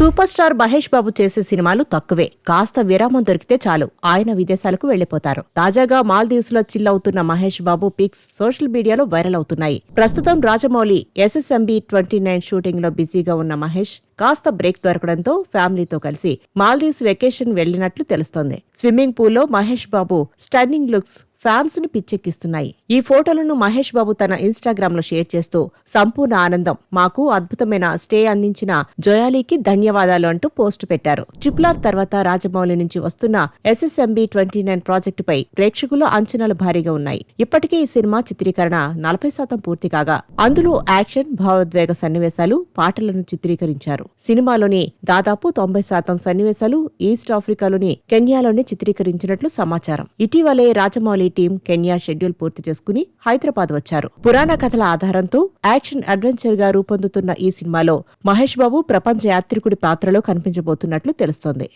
Super star Mahesh Babu చేసే సినిమాలు తక్కువే. కాస్త విరామం దొరికితే చాలు. ఆయన విదేశాలకు వెళ్ళిపోతారు తాజాగా మాల్దీవ్స్లో చిల్ అవుతున్న మహేష్ బాబు పిక్స్ సోషల్ మీడియాలో వైరల్ అవుతున్నాయి. ప్రస్తుతం రాజమౌళి ఎస్ఎస్ఎంబి ట్వంటీ నైన్ షూటింగ్లో బిజీగా ఉన్న మహేష్ కాస్త బ్రేక్ దొరకడంతో ఫ్యామిలీతో కలిసి మాల్దీవ్స్ వెకేషన్ వెళ్ళినట్లు తెలుస్తోంది. స్విమ్మింగ్ పూల్లో మహేష్ బాబు స్టన్నింగ్ లుక్స్ ఫ్యాన్స్ని పిచ్చెక్కిస్తున్నాయి. ఈ ఫోటోలను మహేష్ బాబు తన ఇన్స్టాగ్రామ్లో షేర్ చేస్తూ సంపూర్ణ ఆనందం మాకు అద్భుతమైన స్టే అందించిన జోయాలీకి ధన్యవాదాలు అంటూ పోస్టు పెట్టారు. ట్రిపుల్ ఆర్ తర్వాత రాజమౌళి నుంచి వస్తున్న ఎస్ఎస్ఎంబి ట్వంటీ నైన్ ప్రాజెక్టుపై ప్రేక్షకుల అంచనాలు భారీగా ఉన్నాయి. ఇప్పటికే ఈ సినిమా చిత్రీకరణ నలభై శాతం పూర్తి కాగా అందులో యాక్షన్ భావోద్వేగ సన్నివేశాలు పాటలను చిత్రీకరించారు. సినిమాలోని దాదాపు తొంభై శాతం సన్నివేశాలు ఈస్ట్ ఆఫ్రికాలోని కెన్యాలోనే చిత్రీకరించినట్లు సమాచారం. ఇటీవలే రాజమౌళి టీం కెన్యా షెడ్యూల్ పూర్తి చేసుకుని హైదరాబాద్ వచ్చారు. పురాణ కథల ఆధారంతో యాక్షన్ అడ్వెంచర్గా రూపొందుతున్న ఈ సినిమాలో మహేష్ బాబు ప్రపంచ యాత్రికుడి పాత్రలో కనిపించబోతున్నట్లు తెలుస్తోంది.